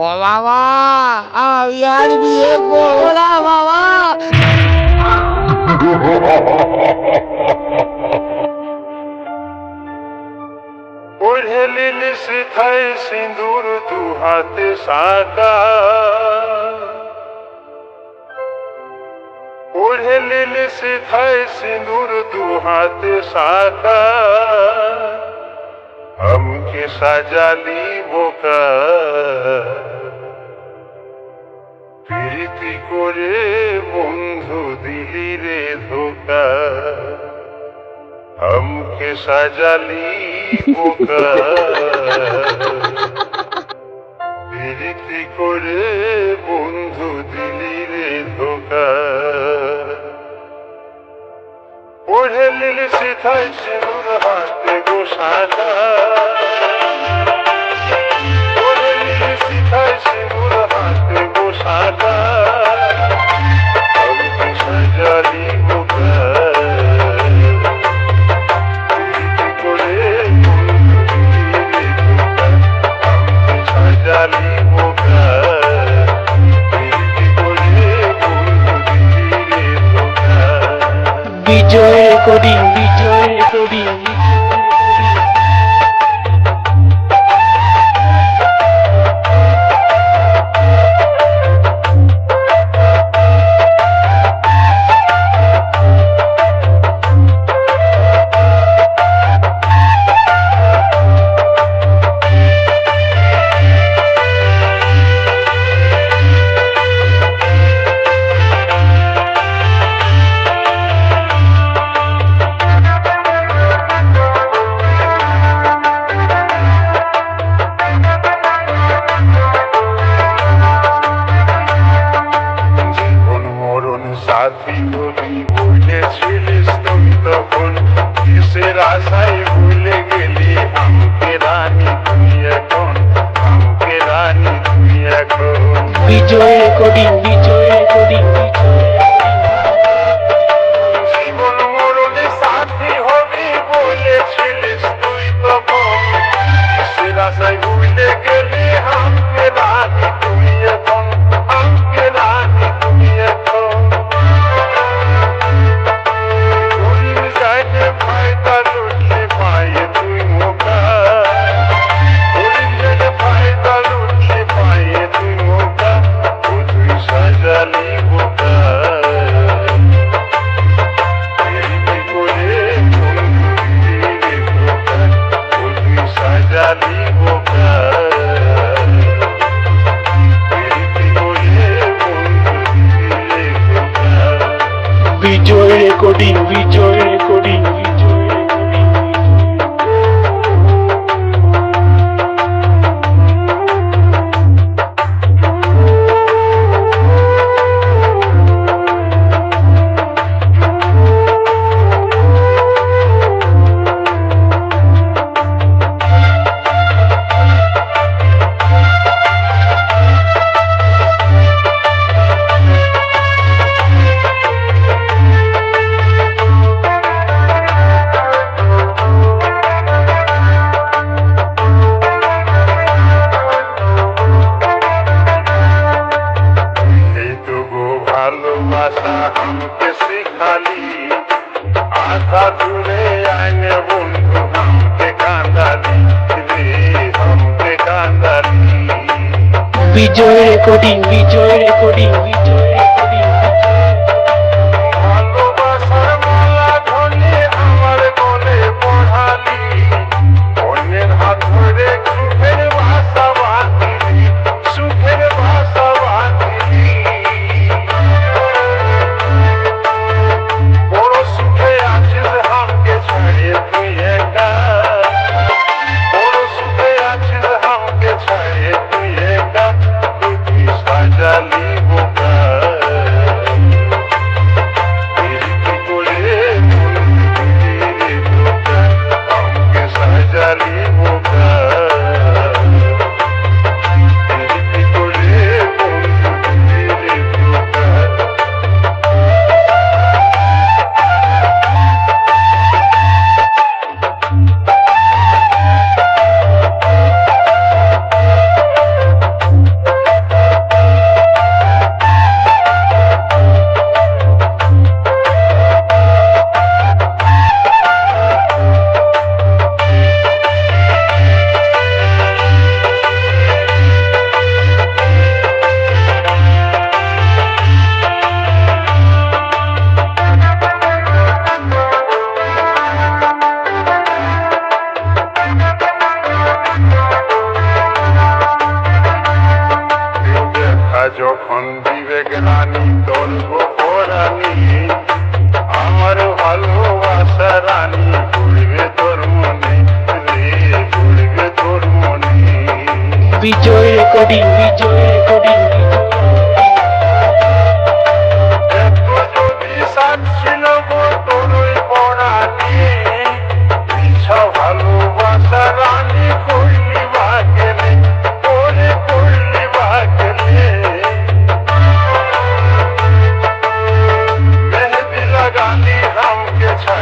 ओ सिंदूर तू हाथ साका। ओढ़े लीली सिथाई सिंदूर तू हाथ साका। हमके सजा ली बोका প্রীতি করে বন্ধু দিলি রে ধোকা। আমকে সাজালি বোকা। প্রীতি করে বন্ধু দিলি রে ধোকা। ওঝে লিলি সিথাই সিঁদুর হাতে গোসাটা। করি বিজয় করি হবি বলেছিলিস তুই তখন। কিসের আশায় ভুলে গেলি আমাকে রানী তুই এখন আমাকে রানী? তুই এখন বিজয় করি বিজয় করি জীবন মরণে সাথী বিজয় রেকর্ডিং বিজয় করি কান্দালি বিজয় রেকর্ডিং বিজয় রেকর্ডিং বিজয় যখন বিবেক রানী তোর গোপরানি আমার ভালোবাসা রানী ঘুরবে তোর মনে ঘুরবে তোর মনে। বিজয় করি, বিজয় রেকর্ডিং